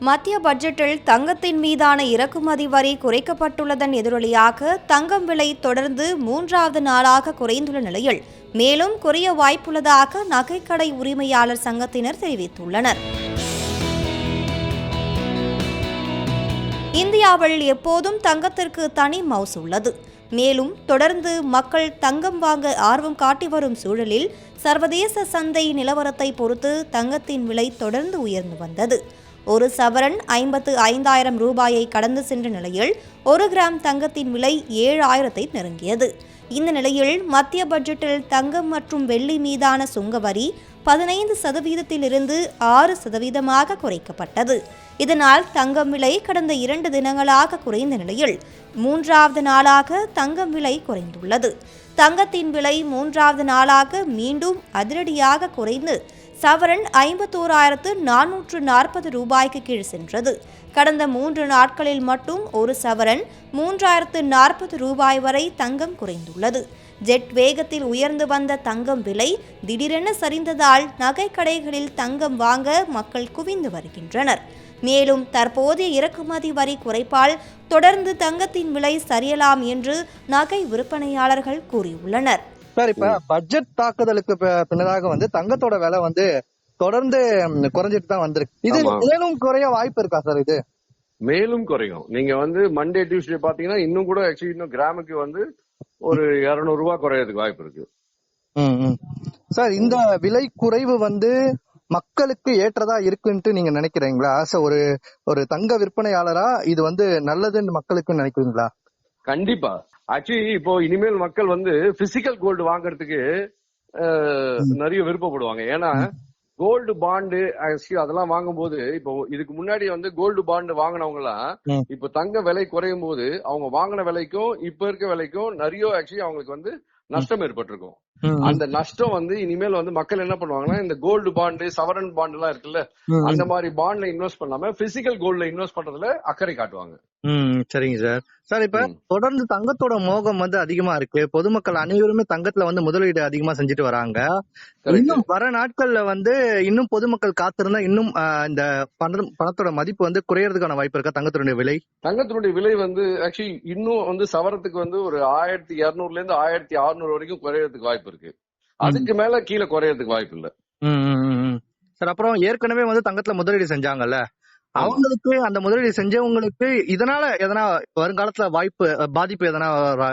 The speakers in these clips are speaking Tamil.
மத்திய பட்ஜெட்டில் தங்கத்தின் மீதான இறக்குமதி வரி குறைக்கப்பட்டுள்ளதன் எதிரொலியாக தங்கம் விலை தொடர்ந்து மூன்றாவது நாளாக குறைந்துள்ள நிலையில் மேலும் குறைய வாய்ப்புள்ளதாக நகைக்கடை உரிமையாளர் சங்கத்தினர் தெரிவித்துள்ளனர். இந்தியாவில் எப்போதும் தங்கத்திற்கு தனி மவுஸ் உள்ளது. மேலும் தொடர்ந்து மக்கள் தங்கம் வாங்க ஆர்வம் காட்டி வரும் சூழலில் சர்வதேச சந்தை நிலவரத்தை பொறுத்து தங்கத்தின் விலை தொடர்ந்து உயர்ந்து வந்தது. ஒரு சவரன் ஐம்பத்து ஐந்தாயிரம் ரூபாயை கடந்து சென்ற நிலையில் ஒரு கிராம் தங்கத்தின் விலை ஏழாயிரத்தை நெருங்கியது. இந்த நிலையில் மத்திய பட்ஜெட்டில் தங்கம் மற்றும் வெள்ளி மீதான சுங்க வரி பதினைந்து சதவீதத்திலிருந்து ஆறு சதவீதமாக குறைக்கப்பட்டது. இதனால் தங்கம் விலை கடந்த இரண்டு தினங்களாக குறைந்த நிலையில் மூன்றாவது நாளாக தங்கம் விலை குறைந்துள்ளது. தங்கத்தின் விலை மூன்றாவது நாளாக மீண்டும் அதிரடியாக குறைந்து சவரன் ஐம்பத்தோராயிரத்து நானூற்று நாற்பது ரூபாய்க்கு கீழ் சென்றது. கடந்த மூன்று நாட்களில் மட்டும் ஒரு சவரன் மூன்றாயிரத்து நாற்பது ரூபாய் வரை தங்கம் குறைந்துள்ளது. ஜெட் வேகத்தில் உயர்ந்து வந்த தங்கம் விலை திடீரென சரிந்ததால் நகை கடைகளில் தங்கம் வாங்க மக்கள் குவிந்து வருகின்றனர். மேலும் தற்போதைய இறக்குமதி வரி குறைப்பால் தொடர்ந்து தங்கத்தின் விலை சரியலாம் என்று நகை விற்பனையாளர்கள் கூறியுள்ளனர். சார் இப்ப பட்ஜெட் தாக்குதலுக்கு பின்னதாக வந்து தங்கத்தோட விலை வந்து தொடர்ந்து குறைஞ்சிட்டு தான் வந்திருக்கு. இது. மேலும் குறைய வாய்ப்பு இருக்கா சார் இது? மேலும் குறையும். நீங்க வந்து மண்டே டியூஸ்டே பாத்தீங்கன்னா இன்னும் கூட ஆக்சுவலி இன்னும் கிராமுக்கு வந்து ஒரு 200 ரூபாய் குறையறதுக்கு வாய்ப்பு இருக்கு. சார் இந்த விலை குறைவு வந்து மக்களுக்கு ஏற்றதா இருக்குன்ட்டு நீங்க நினைக்கிறீங்களா? ஆஸ் ஒரு ஒரு தங்க விற்பனையாளரா இது வந்து நல்லதுன்னு மக்களுக்கு நினைக்கிறீங்களா? கண்டிப்பா. ஆக்சுவலி இப்போ இனிமேல் மக்கள் வந்து பிசிக்கல் கோல்டு வாங்குறதுக்கு நிறைய விருப்பப்படுவாங்க ஏன்னா கோல்டு பாண்டு அதெல்லாம் வாங்கும்போது இப்போ இதுக்கு முன்னாடி வந்து கோல்டு பாண்டு வாங்கினவங்க எல்லாம். இப்போ தங்க விலை குறையும் போது அவங்க வாங்கின விலைக்கும் இப்ப இருக்க விலைக்கும் நிறைய ஆக்சுவலி அவங்களுக்கு வந்து நஷ்டம் ஏற்பட்டிருக்கும். அந்த நஷ்டம் வந்து இனிமேல் வந்து மக்கள் என்ன பண்ணுவாங்கன்னா இந்த கோல்டு பாண்டு சவரன் பாண்டு எல்லாம் இருக்குல்ல. அந்த மாதிரி பாண்ட்ல இன்வெஸ்ட் பண்ணாம பிசிக்கல் கோல்ட்ல இன்வெஸ்ட் பண்றதுல அக்கறை காட்டுவாங்க. ம் சரிங்க சார். சார் இப்ப. தொடர்ந்து தங்கத்தோட மோகம் வந்து அதிகமா இருக்கு. பொதுமக்கள் அனைவருமே தங்கத்துல வந்து முதலீடு அதிகமா செஞ்சுட்டு வராங்க. இன்னும் வர நாட்கள்ல வந்து இன்னும் பொதுமக்கள் காத்திருந்தா இன்னும் இந்த பண- பணத்தோட மதிப்பு வந்து குறையறதுக்கான வாய்ப்பு இருக்கா? தங்கத்தினுடைய விலை? தங்கத்தினுடைய விலை வந்து ஆக்சுவலி இன்னும் வந்து சவரத்துக்கு வந்து ஒரு ஆயிரத்தி இருநூறுல இருந்து ஆயிரத்தி அறுநூறு வரைக்கும் குறையறதுக்கு வாய்ப்பு இருக்கு அதுக்கு மேல கீழே குறையறதுக்கு வாய்ப்பு இல்ல. சார் அப்புறம் ஏற்கனவே வந்து தங்கத்துல முதலீடு செஞ்சாங்கல்ல. அவங்களுக்கு அந்த முதலீடு செஞ்சவங்களுக்கு இதனால எதனா வருங்காலத்துல வாய்ப்பு பாதிப்பு எதனா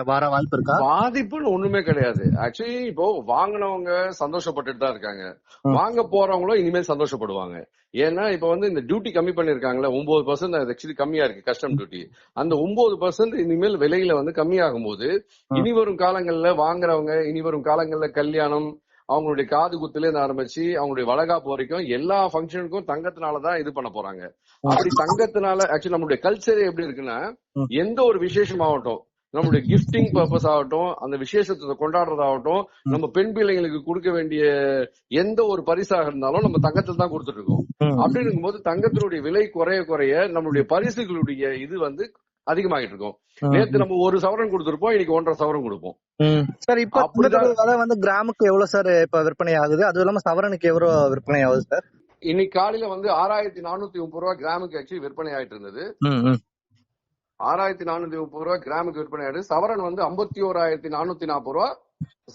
வர- வாய்ப்பு இருக்கா? பாதிப்புன்னு ஒண்ணுமே கிடையாது. ஆக்சுவலி இப்போ வாங்கினவங்க சந்தோஷப்பட்டுட்டு தான் இருக்காங்க. வாங்க போறவங்களும் இனிமேல் சந்தோஷப்படுவாங்க. ஏன்னா இப்ப வந்து இந்த டியூட்டி கம்மி பண்ணிருக்காங்கல்ல ஒன்பது பர்சன்ட் ஆக்சுவலி கம்மியா இருக்கு கஸ்டம் டியூட்டி அந்த ஒன்பது பர்சன்ட் இனிமேல் விலையில வந்து கம்மியாகும் போது. இனி வரும் காலங்கள்ல வாங்குறவங்க இனி வரும் காலங்கள்ல கல்யாணம் அவங்களுடைய காது குத்துல இருந்து ஆரம்பிச்சு அவங்களுடைய வளகாப்பு வரைக்கும் எல்லா ஃபங்க்ஷனுக்கும் தங்கத்தினாலதான் இது பண்ண போறாங்க அப்படி தங்கத்தினால ஆக்சுவலி நம்மளுடைய கல்ச்சரே எப்படி இருக்குன்னா. எந்த ஒரு விசேஷம் ஆகட்டும் நம்மளுடைய கிஃப்டிங் பர்பஸ் ஆகட்டும் அந்த விசேஷத்தை கொண்டாடுறதாகட்டும் நம்ம பெண் பிள்ளைங்களுக்கு கொடுக்க வேண்டிய எந்த ஒரு பரிசாக இருந்தாலும் நம்ம தங்கத்தில் தான் கொடுத்துட்டு இருக்கோம் ம். அப்படி இருக்கும்போது தங்கத்தினுடைய விலை குறைய குறைய நம்மளுடைய பரிசுகளுடைய இது வந்து அதிகமாகிட்டு இருக்கும். நேத்து நம்ம ஒரு சவரன் கொடுத்திருப்போம் இன்னைக்கு ஒன்றரை சவரன் கொடுப்போம். சார் இப்ப விலை வந்து கிராமுக்கு எவ்வளவு சார் இப்ப விற்பனை ஆகுது? அதுவும் இல்லாம சவரனுக்கு எவ்வளவு விற்பனை ஆகுது சார்? இன்னைக்கு காலையில வந்து ஆறாயிரத்தி நானூத்தி முப்பது ரூபா கிராமுக்கு ஆக்சுவலி விற்பனை ஆயிட்டு இருந்தது. ஆறாயிரத்தி நானூத்தி முப்பது ரூபா கிராமுக்கு விற்பனை ஆயிடுது. சவரன் வந்து ஐம்பத்தி ஓராயிரத்தி நானூத்தி நாற்பது ரூபா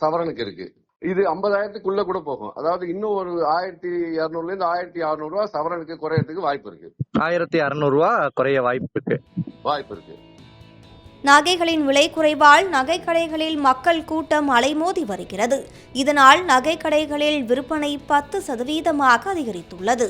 சவரனுக்கு இருக்கு. இது ஐம்பதாயிரத்துக்குள்ள கூட போகும். அதாவது இன்னும் ஒரு ஆயிரத்தி இருநூறுல இருந்து ஆயிரத்தி அறுநூறு ரூபா சவரனுக்கு குறையறதுக்கு வாய்ப்பு இருக்கு. ஆயிரத்தி அறுநூறு ரூபா குறைய வாய்ப்பு இருக்கு. வாய்ப்பு இருக்கு நகைகளின் விலை குறைவால் நகைக்கடைகளில் மக்கள் கூட்டம் அலைமோதி வருகிறது. இதனால் நகைக்கடைகளில் விற்பனை பத்து சதவீதமாக அதிகரித்துள்ளது.